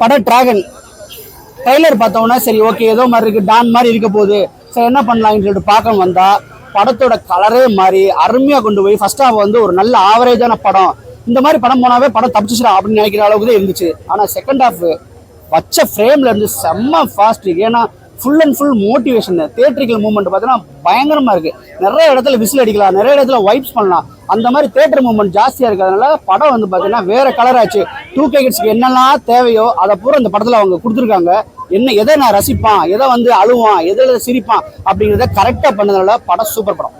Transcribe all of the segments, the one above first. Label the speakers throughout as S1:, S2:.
S1: படம் dragon trailer பார்த்தோம்னா சரி ஓகே ஏதோ மாதிரி இருக்குது டான் மாதிரி இருக்க போகுது. சரி என்ன பண்ணலாம்னு சொல்லிட்டு பார்க்க வந்தால் படத்தோட கலரே மாறி அருமையாக கொண்டு போய் ஃபர்ஸ்ட் ஹாஃப் வந்து ஒரு நல்ல ஆவரேஜான படம். இந்த மாதிரி படம் போனாவே படம் தப்பிச்சிடும் அப்படின்னு நினைக்கிற அளவுக்கு தான் இருந்துச்சு. ஆனால் செகண்ட் ஹாஃப் வச்ச ஃப்ரேம்ல இருந்து செம்ம ஃபாஸ்ட் ஏன்னா full and full motivation theatrical moment பார்த்தீங்கன்னா பயங்கரமாக இருக்குது நிறைய இடத்துல விசில் அடிக்கலாம் நிறைய இடத்துல வைப்ஸ் பண்ணலாம். அந்த மாதிரி தேட்டர் மூமெண்ட் ஜாஸ்தியாக இருக்கிறதுனால படம் வந்து பார்த்தீங்கன்னா வேற கலராச்சு டூ கே கிட்ஸ்க்கு என்னெல்லாம் தேவையோ அதை பூரா இந்த படத்தில் அவங்க கொடுத்துருக்காங்க. என்ன எதை நான் ரசிப்பான்? எதை வந்து அழுவான்? எதில் சிரிப்பான்? அப்படிங்கிறத கரெக்டாக பண்ணதுனால படம் சூப்பர் படம்.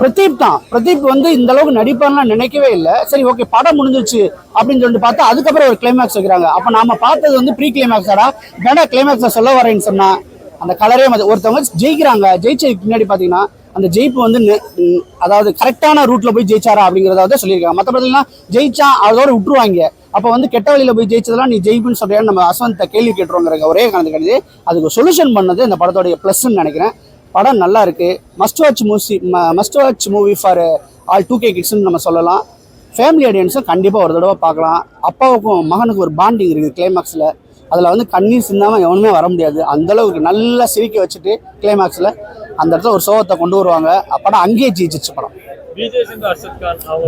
S1: பிரதீப் தான். பிரதீப் வந்து இந்த அளவுக்கு நடிப்பான்லாம் நினைக்கவே இல்லை. சரி ஓகே படம் முடிஞ்சிருச்சு அப்படின்னு சொல்லிட்டு பார்த்தா அதுக்கப்புறம் ஒரு கிளைமேக்ஸ் வைக்கிறாங்க. அப்போ நாம பார்த்தது வந்து ப்ரீ கிளைமேக்ஸாடா வேணா கிளைமேக்ஸை சொல்ல வரேன்னு சொன்னா அந்த கலரே மாதிரி ஒருத்தவங்க ஜெயிக்கிறாங்க. ஜெயிச்சதுக்கு பின்னாடி பார்த்தீங்கன்னா அந்த ஜெயிப்பு வந்து நெ- அதாவது கரெக்டான ரூட்ல போய் ஜெயிச்சாரா அப்படிங்கிறத வந்து சொல்லியிருக்காங்க. மற்றபடிலாம் ஜெயிச்சா அதோட விட்டுருவாங்க. அப்போ வந்து கெட்ட வழியில போய் ஜெயிச்சதெல்லாம் நீ ஜெயிப்புன்னு சொல்றியா நம்ம அஸ்வந்த கேள்வி கேட்டுருவோங்கிற ஒரே காரணத்து கிடையாது அதுக்கு சொல்யூஷன் பண்ணது இந்த படத்தோடைய ப்ளஸ்ன்னு நினைக்கிறேன். படம் நல்லா இருக்குது must watch movie must watch movie for all two K கிட்ஸ்னு நம்ம சொல்லலாம். ஃபேமிலி ஆடியன்ஸும் கண்டிப்பாக ஒரு தடவை பார்க்கலாம். அப்பாவுக்கும் மகனுக்கும் ஒரு பாண்டிங் இருக்குது கிளைமேக்ஸில் அதில் வந்து கண்ணீர் சிந்தாமல் எவனுமே வர முடியாது. அந்த அளவுக்கு நல்லா சிரிக்க வச்சுட்டு கிளைமேக்ஸில் அந்த இடத்துல ஒரு சோகத்தை கொண்டு வருவாங்க. அப்படம் அங்கேயே ஜெயிச்சிச்சு படம்.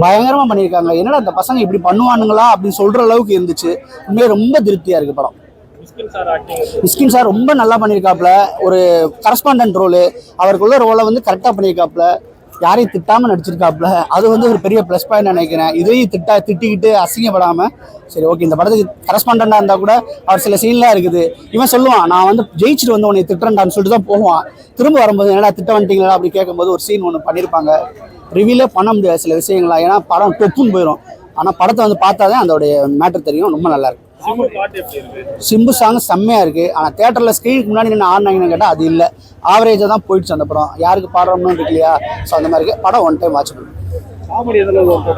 S1: பயங்கரமாக பண்ணியிருக்காங்க. என்னடா அந்த பசங்க இப்படி பண்ணுவானுங்களா அப்படின்னு சொல்கிற அளவுக்கு இருந்துச்சு. உண்மையே ரொம்ப திருப்தியாக இருக்குது படம்.
S2: மிஸ்கின் சார்
S1: ரொம்ப நல்லா பண்ணியிருக்காப்புல ஒரு கரஸ்பாண்டன்ட் ரோலு அவருக்குள்ள ரோலை வந்து கரெக்டாக பண்ணியிருக்காப்புல யாரையும் திட்டாமல் நடிச்சிருக்காப்புல. அது வந்து ஒரு பெரிய ப்ளஸ் பாயிண்ட் நினைக்கிறேன். இதையும் திட்டா திட்டிக்கிட்டு அசிங்கப்படாமல் சரி ஓகே இந்த படத்துக்கு கரஸ்பாண்டாக இருந்தால் கூட அவர் சில சீன்லாம் இருக்குது. இவன் சொல்லுவான் நான் வந்து ஜெயிச்சுட்டு வந்து உன்னை திட்டுறேன்டான்னு சொல்லிட்டு தான் போவான். திரும்ப வரும்போது என்னடா திட்ட வந்துட்டீங்களா? அப்படி கேட்கும்போது ஒரு சீன் ஒன்று பண்ணியிருப்பாங்க ரிவீலே பண்ண முடியாது சில விஷயங்களா. ஏன்னா படம் டொப்புன்னு போயிடும் ஆனால் படத்தை வந்து பார்த்தா தான் அதோடைய மேட்டர் தெரியும். ரொம்ப நல்லாயிருக்கும்
S2: சிம்பு
S1: சாங் செம்மையா இருக்கு. ஆனா தியேட்டர்ல ஸ்க்ரீனுக்கு முன்னாடி நின்று ஆடினாங்கன்னு கேட்டா அது இல்ல. ஆவரேஜா தான் போயிடுச்சு அந்த படம். யாருக்கு பாடுறோம்னு இருக்கு இல்லையா ஸோ அந்த மாதிரி இருக்கு. படம் ஒன் டைம் வாட்ச் பண்ணுங்க.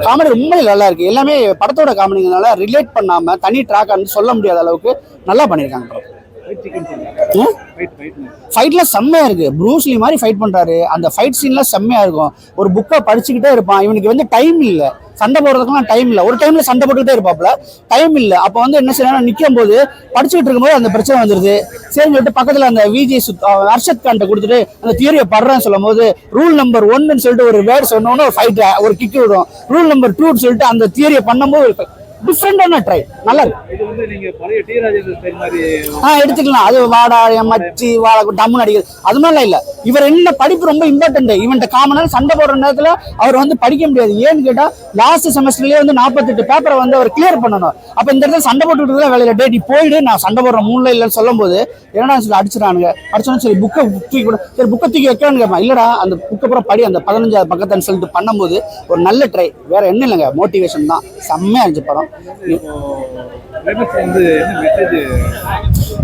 S3: காமெடி
S1: ரொம்ப நல்லா இருக்கு. எல்லாமே படத்தோட காமெடிங்கனால ரிலேட் பண்ணாம தனி ட்ராக் சொல்ல முடியாத அளவுக்கு நல்லா பண்ணியிருக்காங்க படம். ஃபைட்லாம் செம்மையா இருக்கு. ப்ரூஸ்லி மாதிரி ஃபைட் பண்றாரு. அந்த ஃபைட் சீன்லாம் செம்மையா இருக்கும். ஒரு புக்கை படிச்சுக்கிட்டே இருப்பான். இவனுக்கு வந்து டைம் இல்ல. சண்டை போடுறதுக்குலாம் டைம் இல்லை. ஒரு டைமில் சண்டை போட்டுக்கிட்டே இருப்பாப்புல. டைம் இல்லை. அப்போ வந்து என்ன செய்யணும் நிற்கும் போது படிச்சுக்கிட்டு இருக்கும்போது அந்த பிரச்சனை வந்துருது. சரின்னு சொல்லிட்டு பக்கத்தில் அந்த விஜி சுத் அர்ஷத் கான்ட்ட கொடுத்துட்டு அந்த தியரியை படுறேன்னு சொல்லும் போது ரூல் நம்பர் ஒன்னு சொல்லிட்டு ஒரு வேர்டு சொன்னோன்னு ஒரு ஃபைட் ஒரு கிக் விடும். ரூல் நம்பர் டூன்னு சொல்லிட்டு அந்த தியரியை பண்ணும்போது டிஃப்ரெண்டான ட்ரை நல்லா இருக்கு. ஆ எடுத்துக்கலாம். அது வாடா மச்சி வாழ டம்முன்னு அடிக்கிறது அது மாதிரிலாம் இல்லை. இவர் என்ன படிப்பு ரொம்ப இம்பார்ட்டன்ட் இவன்ட்ட காமனாக சண்டை போடுற நேரத்தில் அவர் வந்து படிக்க முடியாது. ஏன்னு கேட்டால் லாஸ்ட் செமஸ்டர்லேயே வந்து நாற்பத்தெட்டு பேப்பரை வந்து அவர் கிளியர் பண்ணணும். அப்போ இந்த இடத்துல சண்டை போட்டுக்கிட்டு தான் வேலையில் டே நீ போயிடு. நான் சண்டை போடுற மூணுல இல்லைன்னு சொல்லும் போது என்னடா சொல்லி அடிச்சிடானுங்க அடிச்சோன்னு சரி புக்கை தூக்கி கூட சரி புக்கை தூக்கி வைக்கலான்னு கேட்பான். இல்லடா அந்த புக்கை அப்புறம் படி. அந்த பதினஞ்சாவது பக்கத்துன்னு சொல்லிட்டு பண்ணும்போது ஒரு நல்ல ட்ரை வேற என்ன இல்லைங்க. மோட்டிவேஷன் தான். செம்மையா இருந்துச்சு படம்.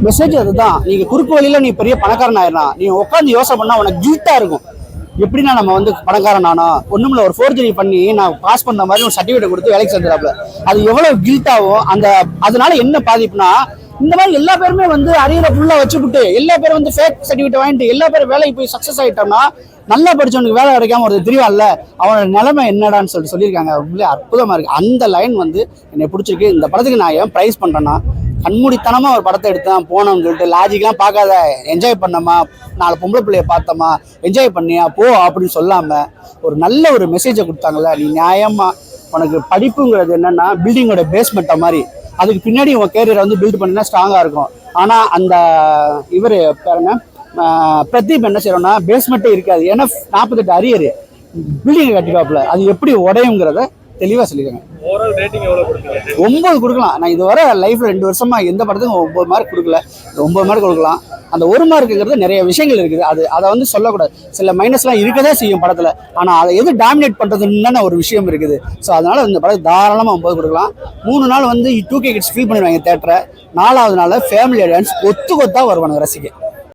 S3: மெசேஜ்
S1: அதுதான். நீங்க குறுக்கு வழியில நீ பெரிய பணக்காரன் ஆயிடலாம் நீ உட்காந்து யோசனை பண்ணா உனக்கு கில்ட்டா இருக்கும். எப்படின்னா நம்ம வந்து பணக்காரன் ஆனா ஒண்ணுமில்ல ஒரு ஃபோர்ஜரி பண்ணி நான் பாஸ் பண்ண மாதிரி ஒரு சர்டிஃபிகேட் கொடுத்து வேலைக்கு சேர்ந்துடாப்ல அது எவ்வளவு கில்ட்டாகும் அந்த அதனால என்ன பாதிப்புனா இந்த மாதிரி எல்லா பேருமே வந்து அரியரை ஃபுல்லா வச்சுக்கிட்டு எல்லா பேரும் வந்து ஃபேக் சர்டிஃபிகேட் வாங்கிட்டு எல்லா பேரும் வேலைக்கு போய் சக்சஸ் ஆயிட்டோம்னா நல்லா படிச்சவனுக்கு வேலை கிடைக்காம ஒரு தெரியவான்ல அவனோட நிலைமை என்னடான்னு சொல்லிட்டு சொல்லியிருக்காங்க. ரொம்ப அற்புதமா இருக்கு. அந்த லைன் வந்து என்னை பிடிச்சிருக்கு. இந்த படத்துக்கு நான் ஏன் ப்ரைஸ் பண்றேன்னா கண்மூடித்தனமா ஒரு படத்தை எடுத்தேன் போனோம்னு சொல்லிட்டு லாஜிக்லாம் பார்க்காத என்ஜாய் பண்ணமா நாலு பொம்பளை பிள்ளைய பார்த்தோமா என்ஜாய் பண்ணியா போ அப்படின்னு சொல்லாம ஒரு நல்ல ஒரு மெசேஜை கொடுத்தாங்கல்ல நீ நியாயமா உனக்கு படிப்புங்கிறது என்னன்னா பில்டிங்கோட பேஸ்மெண்ட்டை மாதிரி. அதுக்கு பின்னாடி உங்கள் கேரியரை வந்து பில்ட் பண்ணினா ஸ்ட்ராங்காக இருக்கும். ஆனால் அந்த இவர் பாருங்க பிரதீப் என்ன செய்யறோம்னா பேஸ்மெண்ட்டே இருக்காது. ஏன்னா நாற்பத்தெட்டு அரியர். பில்டிங் கட்டிடுவாப்புல. அது எப்படி உடையுங்கிறத தெளிவாக சொல்லியிருக்காங்க ஒன்பது கொடுக்கலாம். நான் இதுவரை லைஃப்ல ரெண்டு வருஷமா எந்த படத்துக்கும் ஒன்பது மார்க் கொடுக்கல. ஒன்பது மார்க் கொடுக்கலாம். அந்த ஒரு மார்க்குங்கிறது நிறைய விஷயங்கள் இருக்குது. அது அதை வந்து சொல்லக்கூடாது. சில மைனஸ்லாம் இருக்கதான் செய்யும் படத்துல. ஆனா அதை எது டாமினேட் பண்றதுன்னு ஒரு விஷயம் இருக்குது. ஸோ அதனால இந்த படம் தாராளமா ஒன்பது கொடுக்கலாம். மூணு நாள் வந்து டூ கே கிட்ஸ் ஃபீல் பண்ணிடுவாங்க தேட்டரை நாலாவது நாள் ஃபேமிலி டான்ஸ் கொத்து கொத்தா வருவானுங்க ரசிக்க